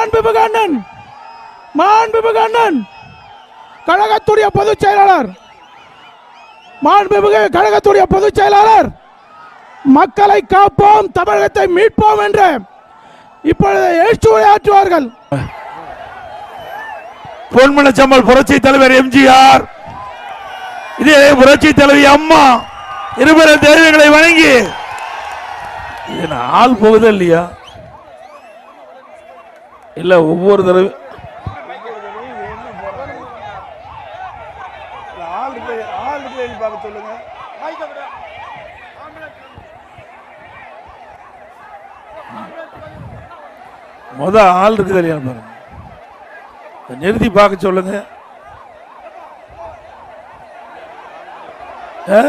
மாண்புமிகு அண்ணன் மாண்புமிகு அண்ணன் கழகத்துடைய பொதுச் செயலாளர். மாண்புமிகு கழகத்துடைய பொதுச் செயலாளர். மக்களை காப்போம் தமிழகத்தை மீட்போம் என்று இப்பொழுது எழுச்சி உரையாற்றுவார்கள். பொன்மனச்சம்மல் புரட்சி தலைவர் எம்ஜிஆர். இதே புரட்சி தலைவி அம்மா இருபெரும் தெய்வங்களை வணங்கி. இது ஆள் போகுது இல்லையா? இல்லை ஒவ்வொரு தடவை முத ஆள் இருக்கு கல்யாணம் பாருங்க நிறுத்தி பார்க்க சொல்லுங்க ஆ?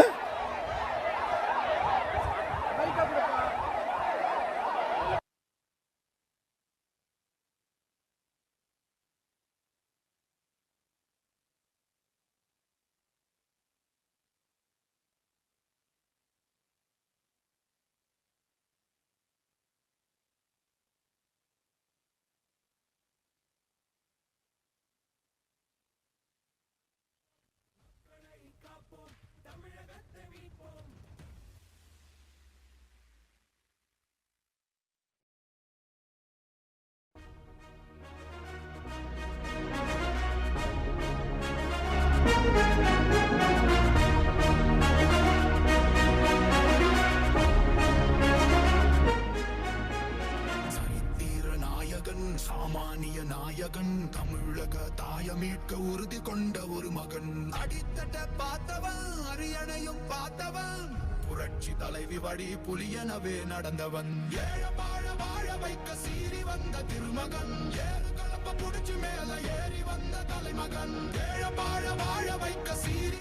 அடித்தட்ட பார்த்தவன் அரியணையும் பார்த்தவன். புரட்சி தலைவி வழி புலியனவே நடந்தவன். ஏழ வாழ வாழ வைக்க சீறி வந்த திருமகன். ஏறு கலப்ப புடிச்சு மேல ஏறி வந்த தலைமகன். ஏழ வாழ வாழ வைக்க சீறி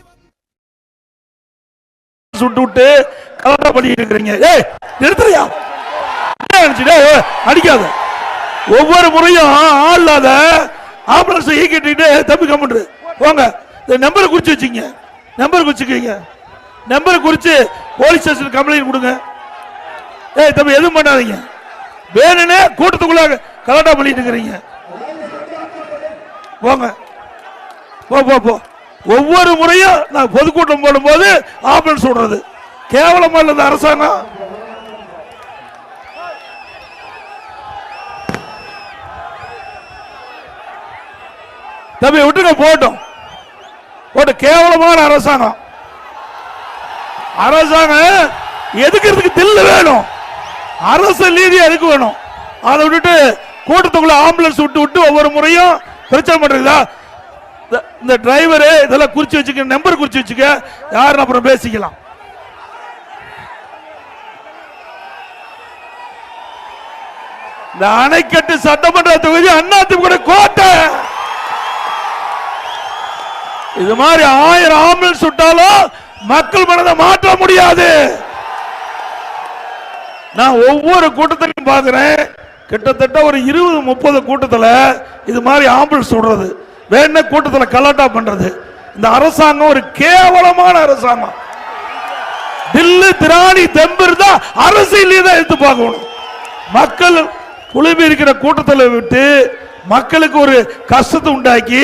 சுட்டு விட்டு கலண்டா பண்ணிட்டு இருக்கிறீங்க. ஏய் நிறுத்துறியா? என்ன அடிக்காத. ஒவ்வொரு முறையும் ஆள் இல்லாத ஆம்புலன்ஸ் ஈக்கிட்டு தம்பி கம்முன்று போங்க. இந்த நம்பரை குறிச்சு வச்சுங்க நம்பர் குறிச்சுக்கீங்க நம்பரை குறிச்சு போலீஸ் ஸ்டேஷன் கம்ப்ளைண்ட் கொடுங்க. ஏய் தம்பி எதுவும் பண்ணாதீங்க. வேணும்னே கூட்டத்துக்குள்ள கலாட்டா பண்ணிட்டு இருக்கிறீங்க. போங்க. போ போ போ. ஒவ்வொரு முறையும் நான் பொதுக்கூட்டம் போடும்போது ஆம்புலன்ஸ் விடுறது கேவலமா இல்லை இந்த அரசாங்கம்? தம்பி விட்டுங்க போட்டோம் ஒரு கேவலமான அரசாங்கம். அரசாங்கம் எதுக்கிறதுக்கு தில்லு வேணும்? அரசு நீதியா எதுக்கு வேணும்? அதை விட்டுட்டு கூட்டத்துக்குள்ள ஆம்புலன்ஸ் விட்டு விட்டு ஒவ்வொரு முறையும் பிரச்சனை பண்றீங்களா? இந்த- டிரைவரு இதெல்லாம் குறிச்சு வச்சுக்க நம்பர் குறிச்சு வச்சுக்க யாரு அப்புறம் பேசிக்கலாம். இந்த அணைக்கட்டு சட்டமன்ற தொகுதி அதிமுக கோட்டை. இது மாதிரி ஆயிரம் ஆம்புலன்ஸ் விட்டாலும் மக்கள் மனதை மாற்ற முடியாது. நான் ஒவ்வொரு கூட்டத்திலையும் பார்க்கிறேன். கிட்டத்தட்ட ஒரு இருபது முப்பது கூட்டத்தில் இது மாதிரி ஆம்புலன்ஸ் விடுறது வேணா கூட்டத்தில் கலாட்டா பண்றது? இந்த அரசாங்கம் ஒரு கேவலமான அரசாங்கம். தில்லு திராணி தெம்பு இருந்தா அரசியலே தான் எடுத்து பார்க்கணும். மக்கள் குழுமி இருக்கிற கூட்டத்தில் விட்டு மக்களுக்கு ஒரு கஷ்டத்தை உண்டாக்கி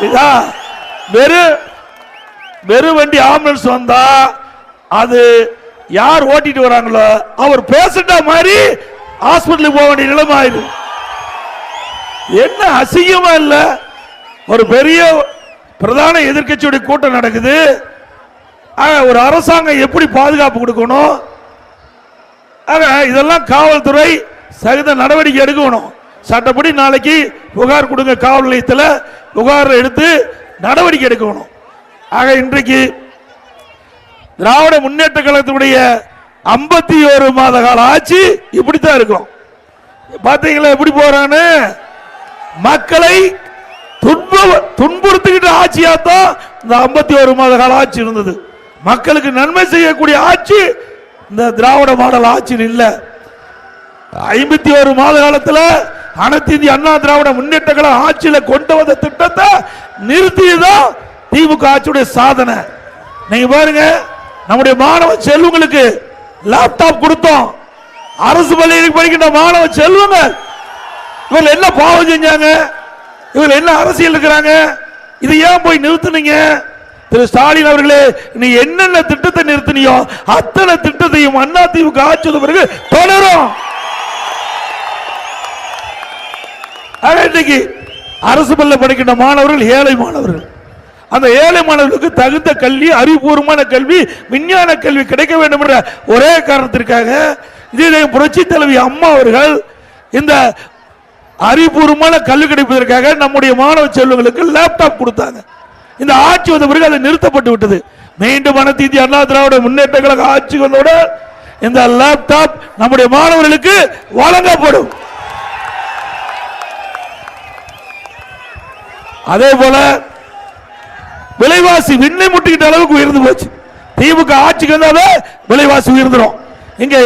இதா வெறும் வெறும் வண்டி ஆம்புலன்ஸ் வந்தா அது யார் ஓட்டிட்டு வராங்களோ அவர் பேஷண்டா மாதிரி ஹாஸ்பிட்டலுக்கு போக வேண்டிய நிலைமை ஆயிடும் என்ன அசிங்கமா இல்ல? ஒரு பெரிய பிரதான எதிர்க்கட்சியுடைய கூட்டம் நடக்குது. ஆக, ஒரு அரசாங்கம் எப்படி பாதுகாப்பு கொடுக்கணும்? ஆக, இதெல்லாம் காவல்துறை சகித நடவடிக்கை எடுக்கணும். சட்டப்படி நாளைக்கு புகார் கொடுங்க காவல் நிலையத்தில். புகார் எடுத்து நடவடிக்கை எடுக்கணும். ஆக இன்றைக்கு திராவிட முன்னேற்ற கழகத்தினுடைய ஐம்பத்தி ஒரு மாத கால ஆட்சி இப்படித்தான் இருக்கும். பாத்தீங்களா எப்படி போறான்னு? மக்களை துன்ப ஆட்சியாக தான் இந்த ஐம்பத்தி ஒரு மாத கால ஆட்சி இருந்தது. மக்களுக்கு நன்மை செய்யக்கூடிய ஆட்சி இந்த திராவிட மாடல் ஆட்சியில் இல்லை. ஐம்பத்தி ஒரு மாத காலத்தில் அனைத்து இந்திய அண்ணா திராவிட முன்னேற்ற கழக ஆட்சியில கொண்டு வந்த திட்டத்தை நிறுத்தியதான் திமுக ஆட்சியுடைய சாதனை. நீங்க பாருங்க நம்முடைய மாணவ செல்வங்களுக்கு லேப்டாப் கொடுத்தோம். அரசு பள்ளியில் படிக்கின்ற மாணவ செல்வங்க இவர்கள் என்ன பாவம் செஞ்சாங்க? இவர்கள் என்ன அரசியல் இருக்கிறாங்க? இதை ஏன் போய் நிறுத்துனீங்க? திரு ஸ்டாலின் அவர்களே நீ என்னென்ன திட்டத்தை நிறுத்தினியோ அத்தனை திட்டத்தையும் அண்ணா திமுக ஆட்சி பிறகு தொடரும். ஆக இன்னைக்கு அரசு பள்ளி படிக்கின்ற மாணவர்கள் ஏழை மாணவர்கள். அந்த ஏழை மாணவர்களுக்கு தகுந்த கல்வி அறிவுபூர்வமான கல்வி விஞ்ஞான கல்வி கிடைக்க வேண்டும் என்ற ஒரே காரணத்திற்காக இதே புரட்சி தலைவி அம்மா அவர்கள் இந்த அறிவுபூர்வமான கல்வி கிடைப்பதற்காக நம்முடைய மாணவ செல்வங்களுக்கு லேப்டாப் கொடுத்தாங்க. இந்த ஆட்சி வந்த பிறகு அது நிறுத்தப்பட்டு விட்டது. மீண்டும் அனைத்து இந்திய அண்ணா திராவிட முன்னேற்ற கழக ஆட்சி வந்தோட இந்த லேப்டாப் நம்முடைய மாணவர்களுக்கு வழங்கப்படும். அதே போல விலைவாசி விண்ணை முட்டிக்கிட்ட அளவுக்கு உயர்ந்து போச்சு. திமுக ஆட்சிக்கு வந்தாலே விலைவாசி உயர்ந்துடும் இங்க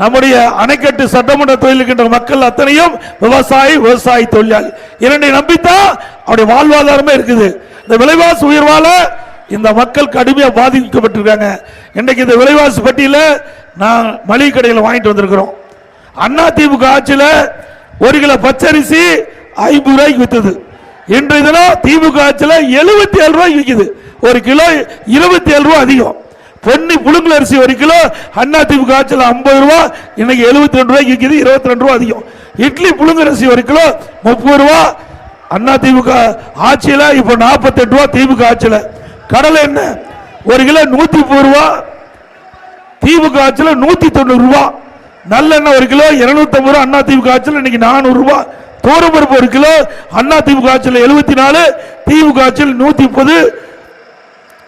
நம்முடைய அணைக்கட்டு சட்டமன்ற தொழிலுக்கின்ற மக்கள் அத்தனையும் விவசாயி விவசாயி தொழிலாளி. இரண்டை நம்பித்தான் அவருடைய வாழ்வாதாரமே இருக்குது. இந்த விலைவாசி உயர்வால இந்த மக்கள் கடுமையாக பாதிக்கப்பட்டிருக்காங்க. இன்றைக்கு இந்த விலைவாசி பட்டியல நான் மளிகை கடையில் வாங்கிட்டு வந்திருக்கிறோம். அண்ணா திமுக ஆட்சியில் ஒரு கிலோ பச்சரிசி ஐம்பது ரூபாய்க்கு வித்தது. இன்றைய தினம் திமுக ஆட்சியில் எழுபத்தி ஏழு ரூபாய்க்கு விற்குது ஒரு கிலோ இருபத்தி ஏழு ரூபா அதிகம். பொன்னி புழுங்கல் அரிசி ஒரு கிலோ அண்ணா திமுக ஆட்சியில் ஐம்பது ரூபா இன்னைக்கு எழுபத்தி ரெண்டு ரூபாய்க்கு விற்குது இருபத்தி ரெண்டு ரூபா அதிகம். இட்லி புழுங்கல் அரிசி ஒரு கிலோ முப்பது ரூபா. அண்ணா திமுக ஆட்சியில் இப்போ நாற்பத்தெட்டு ரூபா திமுக ஆட்சியில். கடலை என்ன? ஒரு கிலோ நூற்றி முப்பது ரூபா. திமுக ஆட்சியில் நூற்றி தொண்ணூறு ரூபா. நல்லெண்ணெய் ஒரு கிலோ இரநூத்தம்பது ரூபா. அண்ணா திமுக ஆட்சியில் இன்னைக்கு நானூறுரூவா கோரப்பருப்பு தோரம்பருப்பு ஒரு கிலோ அண்ணா திமுக ஆட்சியில் எழுபத்தி நாலு திமுக ஆட்சியில் நூத்தி முப்பது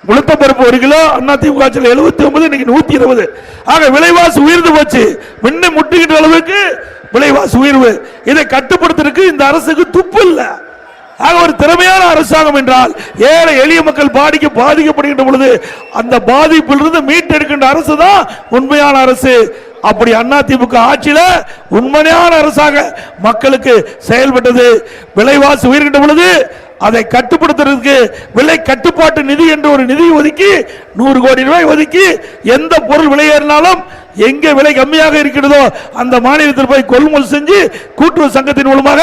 உளுத்தப்பருப்பு ஒரு கிலோ அண்ணா திமுக ஆட்சியில் எழுபத்தி ஒன்பது இன்னைக்கு நூத்தி இருபது. ஆக விலைவாசி உயர்ந்து போச்சு. முன்ன முட்டுகின்ற அளவுக்கு விலைவாசி உயர்வு. இதை கட்டுப்படுத்துறதுக்கு இந்த அரசுக்கு துப்பு இல்லை. ஆக ஒரு திறமையான அரசாங்கம் என்றால் ஏழை எளிய மக்கள் பாதிக்க பாதிக்கப்படுகின்ற பொழுது அந்த பாதிப்பிலிருந்து மீட்டெடுக்கின்ற அரசு தான் உண்மையான அரசு. அப்படி அண்ணா திமுக ஆட்சியில் உண்மையான அரசாக மக்களுக்கு செயல்பட்டது. விலைவாசி உயர்கின்ற பொழுது அதை கட்டுப்படுத்துறதுக்கு விலை கட்டுப்பாட்டு நிதி என்று ஒரு நிதி ஒதுக்கி நூறு கோடி ரூபாய் ஒதுக்கி எந்த பொருள் விலையேறினாலும் எங்கே விலை கம்மியாக இருக்கிறதோ அந்த மாநிலத்தில் போய் கொள்முதல் செஞ்சு கூட்டுறவு சங்கத்தின் மூலமாக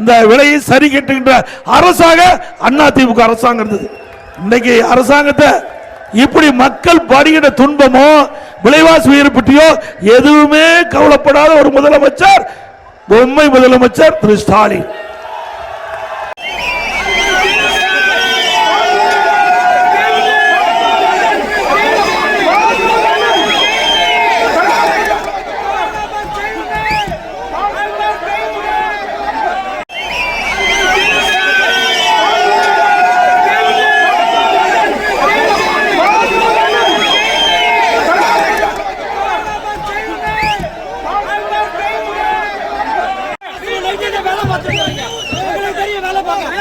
இந்த விலையை சரி கட்டுகின்ற அரசாக அண்ணா அரசாங்கம் இருந்தது. இன்னைக்கு அரசாங்கத்தை இப்படி மக்கள் படுகிற துன்பமோ விலைவாசி உயர்வு பற்றியோ எதுவுமே கவலைப்படாத ஒரு முதலமைச்சர் பொம்மை முதலமைச்சர் திரு ஸ்டாலின் வேலை பார்த்துருக்காங்க உங்களுக்கு தெரியும் வேலை பார்க்க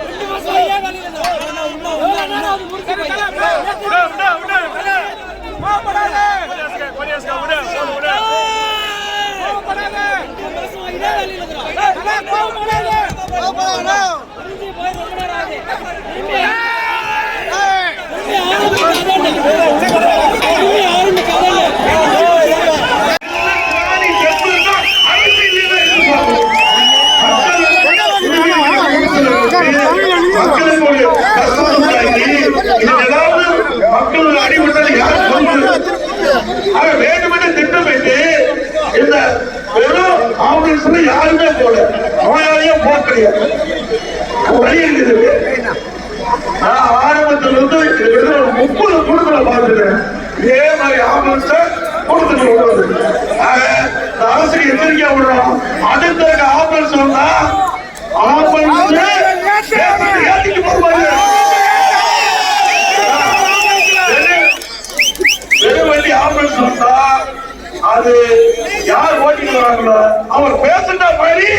ரெண்டு மாசம் ஏன் வேலையில இருந்தா? எவ்வளவு நேரம் அது முடிச்சு போய்? ரெண்டு மாசம் இதே வேலையில இருக்கிறோம். முடிஞ்சு போய் ரொம்ப நேரம் ஆகுது. திரும்பி திரும்பி ஆரம்பிக்க அதானே. திரும்பி ஆரம்பிக்க அதானே. மக்கள் அடிபட்டது யார் சொல்வது ஆக வேண்டுமென்று திட்டமிட்டு இந்த வெறும் ஆம்புலன்ஸ்ல யாருமே போல நோயாளியும் போக கிடையாது வழி இருக்குது நான் ஆரம்பத்துல இருந்து முப்பது குழுக்களை பார்த்துட்டேன் இதே மாதிரி ஆம்புலன்ஸ் கொடுத்துட்டு விடுறது ஆக இந்த விடுறோம் அடுத்த ஆம்புலன்ஸ் வந்தா ஆம்புலன்ஸ் ஏத்திட்டு போவாங்க வெறும் ஆம்புலன்ஸ் வந்தா அது யார் ஓட்டிட்டு வராங்களோ அவர் பேசுற மாதிரி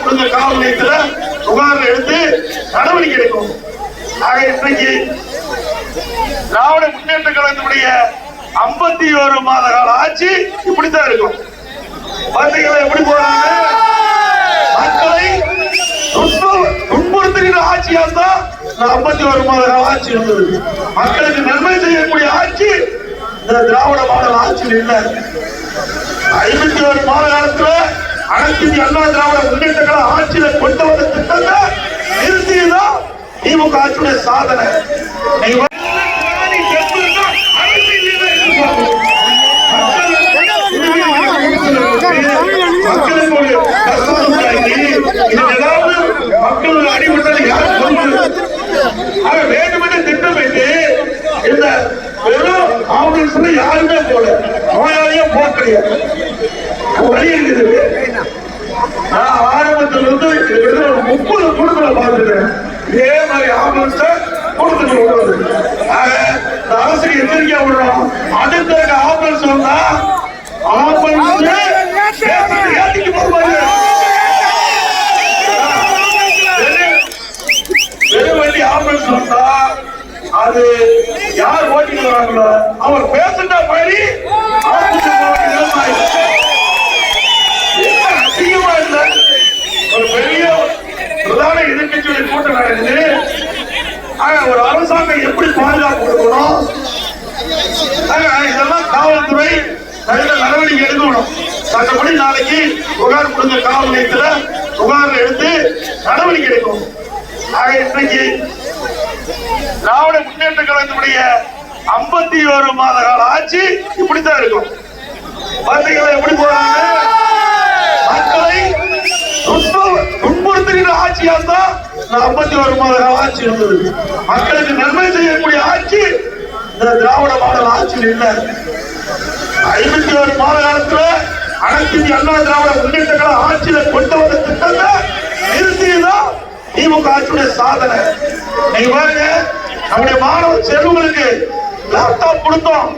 கொடுங்க காவல் நிலையத்துல புகார் எடுத்து நடவடிக்கை எடுக்கும் ஆக இன்றைக்கு திராவிட முன்னேற்ற கழகத்தினுடைய ஐம்பத்தி ஒரு மாத கால ஆட்சி இப்படித்தான் இருக்கும். பாத்தீங்களா எப்படி போறாங்க மக்களை துன்புறுத்துகிற ஆட்சியா தான் ஐம்பத்தி ஒரு மாத கால ஆட்சி இருந்தது மக்களுக்கு நன்மை செய்யக்கூடிய ஆட்சி இந்த திராவிட மாடல் ஆட்சியில் இல்லை. ஐம்பத்தி ஒரு மாத காலத்துல அனைத்து அண்ணா திராவிட முன்னேற்றங்களை ஆட்சியில கொண்டு வந்த திட்டத்தை நிறுத்தியதான் திமுக ஆட்சியுடைய சாதனை நீங்க நீ செத்து இருந்தா அனைத்து இந்திய மக்களுக்கு ஒரு கஷ்டம் உண்டாக்கி, இது ஏதாவது மக்கள் அடிபட்டது யார் சொல்றது ஆக வேண்டுமென்று திட்டமிட்டு இந்த வெறும் ஆம்புலன்ஸ்ல யாருமே போல நோயாளியும் போக கிடையாது வழி இருக்குது நான் ஆரம்பத்துல இருந்து முப்பது குடும்பங்களை பார்த்துட்டேன் இதே மாதிரி ஆம்புலன்ஸ் கொடுத்துட்டு விடுறது அரசு எச்சரிக்கையா விடுறோம் அடுத்த ஆம்புலன்ஸ் வந்தா ஆம்புலன்ஸ் ஏத்திக்கு போகும்போது வண்டி ஆம்புலன்ஸ் வந்தா அது யார் ஓட்டிட்டு வராங்களோ அவர் பேசுண்டா மாதிரி ஆம்புலன்ஸ் அசிங்கமா இல்ல ஒரு பெரிய பிரதான எதிர்கட்சியுடைய கூட்டம் நடக்குது ஆக ஒரு அரசாங்கம் எப்படி பாதுகாப்பு கொடுக்கணும் ஆக இதெல்லாம் காவல்துறை தகுந்த நடவடிக்கை எடுக்கணும் சட்டப்படி நாளைக்கு புகார் கொடுங்க காவல் நிலையத்துல புகார் எடுத்து நடவடிக்கை எடுக்கும் ஆக இன்றைக்கு திராவிட முன்னேற்ற கழகத்தினுடைய ஐம்பத்தி ஒரு மாத கால ஆட்சி இப்படித்தான் இருக்கும். வார்த்தைகளை எப்படி போறாங்க மக்களை துன்புறுத்துகிற ஆட்சியா தான் ஐம்பத்தி ஒரு மாத கால ஆட்சி இருந்தது. மக்களுக்கு நன்மை செய்யக்கூடிய ஆட்சி இந்த திராவிட மாடல் ஆட்சியில் இல்லை. ஐம்பத்தி ஒரு மாத காலத்துல அனைத்து அண்ணா திராவிட முன்னேற்ற கழக ஆட்சியில கொண்டு வந்த திட்டத்தை நிறுத்திதான் திமுக ஆட்சியுடைய சாதனை. நீங்க பாருங்க நம்முடைய மாணவ செல்வங்களுக்கு லேப்டாப் கொடுத்தோம்.